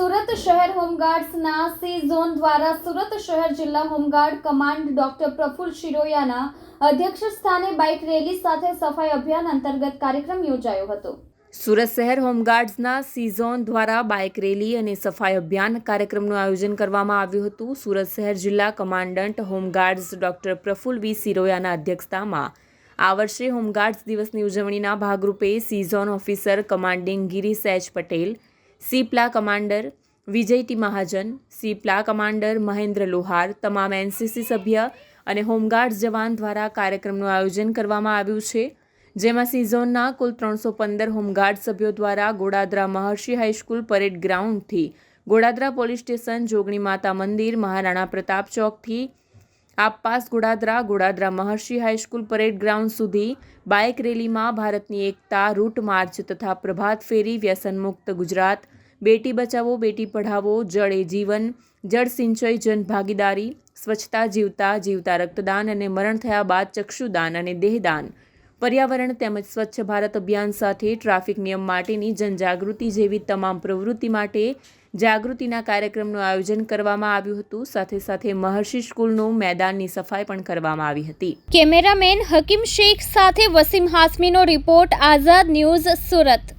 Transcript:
સુરત શહેર હોમગાર્ડ્સના C zone દ્વારા સુરત શહેર જિલ્લા home guard command doctor Praful શિરોયાના અધ્યક્ષ સ્થાને બાઇક રેલી સાથે સફાઈ અભિયાન અંતર્ગત કાર્યક્રમ યોજાયો હતો. સુરત શહેર હોમગાર્ડ્સના સીઝોન દ્વારા બાઇક રેલી અને સફાઈ અભિયાન કાર્યક્રમનું આયોજન કરવામાં આવ્યું હતું. સુરત શહેર જિલ્લા commandant home guards doctor Praful V. સિરોયાના અધ્યક્ષતામાં આ વર્ષે હોમગાર્ડ્સ દિવસની ઉજવણીના ભાગરૂપે C zone officer commanding Girish H. Patel C પ્લા commander Vijay T Mahajan, C પ્લા commander Mahendra Lohar, તમામ એનસીસી સભ્ય અને હોમગાર્ડ જવાન દ્વારા કાર્યક્રમનું આયોજન કરવામાં આવ્યું છે. જેમાં સિઝોનના કુલ ત્રણસો પંદર હોમગાર્ડ સભ્યો દ્વારા Godadara Maharshi high school parade ગ્રાઉન્ડથી, Godadara police station, Jogani Mata મંદિર, મહારાણા પ્રતાપ ચોકથી, આપપાસ Godadara Godadara Maharshi high school parade ground સુધી બાઇક રેલીમાં ભારતની એકતા, રૂટ માર્ચ તથા પ્રભાત ફેરી વ્યસન મુક્ત ગુજરાત બેટી બચાવો, બેટી પઢાવો, જળ એ જીવન, જળ સિંચય, જન ભાગીદારી, સ્વચ્છતા જીવતા જીવતા રક્તદાન અને મરણ થયા બાદ ચક્ષુદાન અને દેહદાન. પર્યાવરણ તેમજ સ્વચ્છ ભારત અભિયાન સાથે ટ્રાફિક નિયમ માટેની જનજાગૃતિ જેવી તમામ પ્રવૃત્તિ માટે જાગૃતિના કાર્યક્રમનું આયોજન કરવામાં આવ્યું હતું. સાથે સાથે મહર્ષિ સ્કૂલનું મેદાનની સફાઈ પણ કરવામાં આવી હતી. કેમેરામેન હકીમ શેખ સાથે વસીમ હાસમીનો રિપોર્ટ, આઝાદ ન્યૂઝ સુરત.